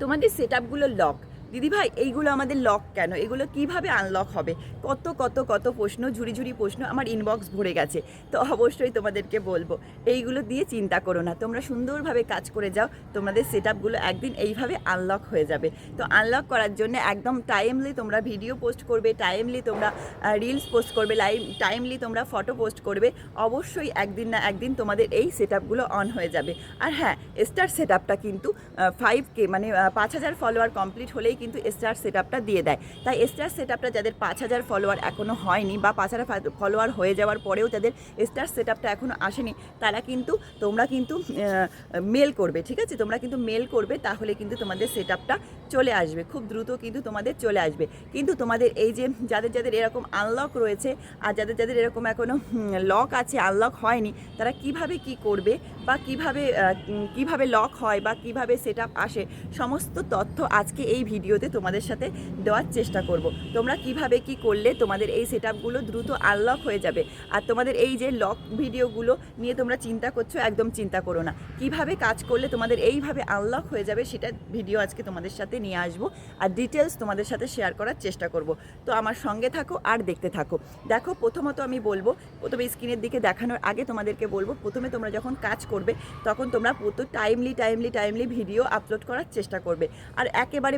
তোমাদের set আপগুলো lock দিদিভাই, এইগুলো আমাদের লক কেন? এগুলো কীভাবে আনলক হবে? কত কত কত প্রশ্ন, ঝুড়ি ঝুড়ি প্রশ্ন আমার ইনবক্স ভরে গেছে। তো অবশ্যই তোমাদেরকে বলব, এইগুলো দিয়ে চিন্তা করো না। তোমরা সুন্দরভাবে কাজ করে যাও, তোমাদের সেট আপগুলো একদিন এইভাবে আনলক হয়ে যাবে। তো আনলক করার জন্য একদম টাইমলি তোমরা ভিডিও পোস্ট করবে টাইমলি তোমরা রিলস পোস্ট করবে লাইভ টাইমলি তোমরা ফটো পোস্ট করবে। অবশ্যই একদিন না একদিন তোমাদের এই সেট আপগুলো অন হয়ে যাবে। আর হ্যাঁ স্টার সেট আপটা কিন্তু ফাইভ কে মানে পাঁচ হাজার ফলোয়ার কমপ্লিট হলেই কিন্তু স্টার সেট দিয়ে দেয়। তাই স্টার সেট আপটা যাদের পাঁচ হাজার ফলোয়ার এখনও হয়নি বা পাঁচ হাজার ফলোয়ার হয়ে যাওয়ার পরেও তাদের স্টার সেট আপটা এখনও আসেনি, তারা কিন্তু, তোমরা কিন্তু মেল করবে, ঠিক আছে? তোমরা কিন্তু মেল করবে, তাহলে কিন্তু তোমাদের সেট চলে আসবে। খুব দ্রুত কিন্তু তোমাদের চলে আসবে। কিন্তু তোমাদের এই যে, যাদের যাদের এরকম আনলক রয়েছে আর যাদের যাদের এরকম এখনও লক আছে আনলক হয়নি, তারা কীভাবে কি করবে বা কীভাবে কীভাবে লক হয় বা কীভাবে সেট আসে, সমস্ত তথ্য আজকে এই ভিডিওতে তোমাদের সাথে দেওয়ার চেষ্টা করব। তোমরা কীভাবে কি করলে তোমাদের এই সেট দ্রুত আনলক হয়ে যাবে? আর তোমাদের এই যে লক ভিডিওগুলো নিয়ে তোমরা চিন্তা করছ, একদম চিন্তা করো না। কীভাবে কাজ করলে তোমাদের এইভাবে আনলক হয়ে যাবে সেটা ভিডিও আজকে তোমাদের সাথে নিয়ে আসব আর ডিটেলস তোমাদের সাথে শেয়ার করার চেষ্টা করব। তো আমার সঙ্গে থাকো আর দেখতে থাকো। দেখো, প্রথমত আমি বলব, প্রথমে স্ক্রিনের দিকে দেখানোর আগে তোমাদেরকে বলব, প্রথমে তোমরা যখন কাজ করবে, তখন তোমরা প্রচুর timely timely timely video upload করার চেষ্টা করবে। আর একেবারে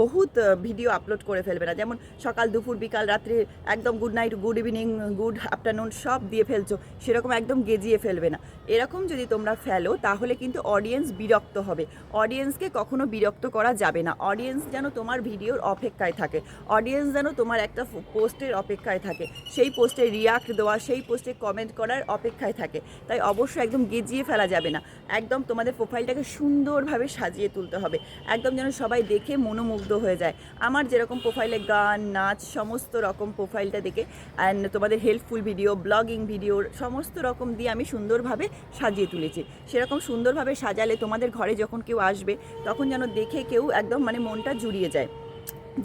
বহুত ভিডিও আপলোড করে ফেলবে না। যেমন সকাল, দুপুর, বিকাল, রাত্রি, একদম good night good evening good afternoon সব দিয়ে ফেলছো। সেরকম একদম গেজিয়ে ফেলবে না। এরকম যদি তোমরা ফেলো, তাহলে কিন্তু অডিয়েন্স বিরক্ত হবে। অডিয়েন্সকে কখনো বিরক্ত করা যাবে না। অডিয়েন্স যেন তোমার ভিডিওর অপেক্ষায় থাকে। অডিয়েন্স যেন তোমার একটা পোস্টের অপেক্ষায় থাকে। সেই পোস্টে রিয়াক্ট দেওয়া, সেই পোস্টে কমেন্ট করার অপেক্ষায় থাকে। তাই অবশ্যই একদম গেজিয়ে ফেলা যাবে না। একদম তোমাদের প্রোফাইলটাকে সুন্দরভাবে সাজিয়ে তুলতে হবে। একদম যেন সবাই দেখে মনোমুগ্ধ হয়ে যায়। আমার যেরকম প্রোফাইলে গান, নাচ, সমস্ত রকম প্রোফাইলটা দেখে অ্যান্ড তোমাদের হেল্পফুল ভিডিও ব্লগিং ভিডিও সমস্ত রকম দিয়ে আমি সুন্দরভাবে সাজিয়ে তুলেছি। সেরকম সুন্দরভাবে সাজালে তোমাদের ঘরে যখন কেউ আসবে, তখন যেন দেখে কেউ একদম মানে মনটা জুড়িয়ে যায়।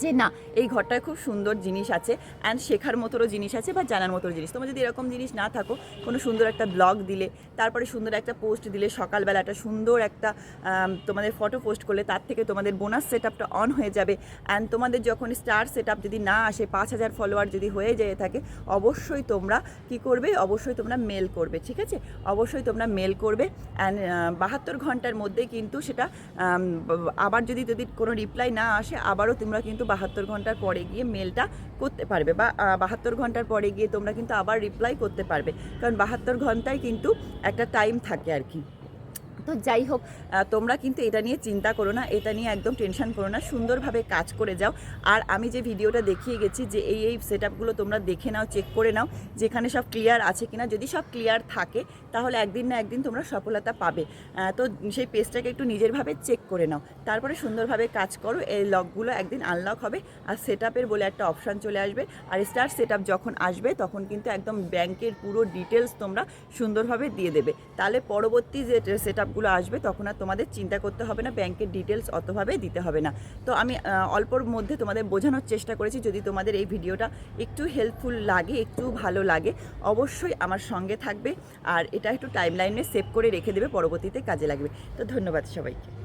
যে না, এই ঘরটায় খুব সুন্দর জিনিস আছে অ্যান্ড শেখার মতোরও জিনিস আছে বা জানার মতো জিনিস। তোমার যদি এরকম জিনিস না থাকো, কোনো সুন্দর একটা ব্লগ দিলে, তারপরে সুন্দর একটা পোস্ট দিলে, সকালবেলা একটা সুন্দর একটা তোমাদের ফটো পোস্ট করলে, তার থেকে তোমাদের বোনাস সেট আপটা অন হয়ে যাবে অ্যান্ড তোমাদের যখন স্টার সেট আপ যদি না আসে, পাঁচ হাজার ফলোয়ার যদি হয়ে যেয়ে থাকে, অবশ্যই তোমরা কি করবে? অবশ্যই তোমরা মেল করবে, ঠিক আছে? অবশ্যই তোমরা মেল করবে অ্যান্ড বাহাত্তর ঘণ্টার মধ্যে কিন্তু সেটা আবার যদি যদি কোনো রিপ্লাই না আসে, আবারও তোমরা কিন্তু বাহাত্তর ঘণ্টার পরে গিয়ে মেলটা করতে পারবে বা বাহাত্তর ঘণ্টার পরে গিয়ে তোমরা কিন্তু আবার রিপ্লাই করতে পারবে। কারণ বাহাত্তর ঘন্টায় কিন্তু একটা টাইম থাকে আর কি। তো যাই হোক তোমরা কিন্তু এটা নিয়ে চিন্তা করো না, এটা নিয়ে একদম টেনশন করো না, সুন্দরভাবে কাজ করে যাও। আর আমি যে ভিডিওটা দেখিয়ে গেছি যে এই এই সেট তোমরা দেখে নাও, চেক করে নাও, যেখানে সব ক্লিয়ার আছে কিনা। যদি সব ক্লিয়ার থাকে, তাহলে একদিন না একদিন তোমরা সফলতা পাবে। তো সেই পেজটাকে একটু নিজেরভাবে চেক করে নাও। তারপরে সুন্দরভাবে কাজ করো, এই লকগুলো একদিন আনলক হবে, আর সেট বলে একটা অপশান চলে আসবে। আর স্টার সেট যখন আসবে, তখন কিন্তু একদম ব্যাংকের পুরো ডিটেলস তোমরা সুন্দরভাবে দিয়ে দেবে। তাহলে পরবর্তী যে সেট আপগুলো আসবে, তখন আর তোমাদের চিন্তা করতে হবে না, ব্যাংকের ডিটেলস অতভাবে দিতে হবে না। তো আমি অল্পর মধ্যে তোমাদের বোঝানোর চেষ্টা করেছি, যদি তোমাদের এই ভিডিওটা একটু হেল্পফুল লাগে, একটু ভালো লাগে, অবশ্যই আমার সঙ্গে থাকবে, আর এটা একটু টাইম লাইনে সেভ করে রেখে দেবে, পরবর্তীতে কাজে লাগবে। তো ধন্যবাদ সবাইকে।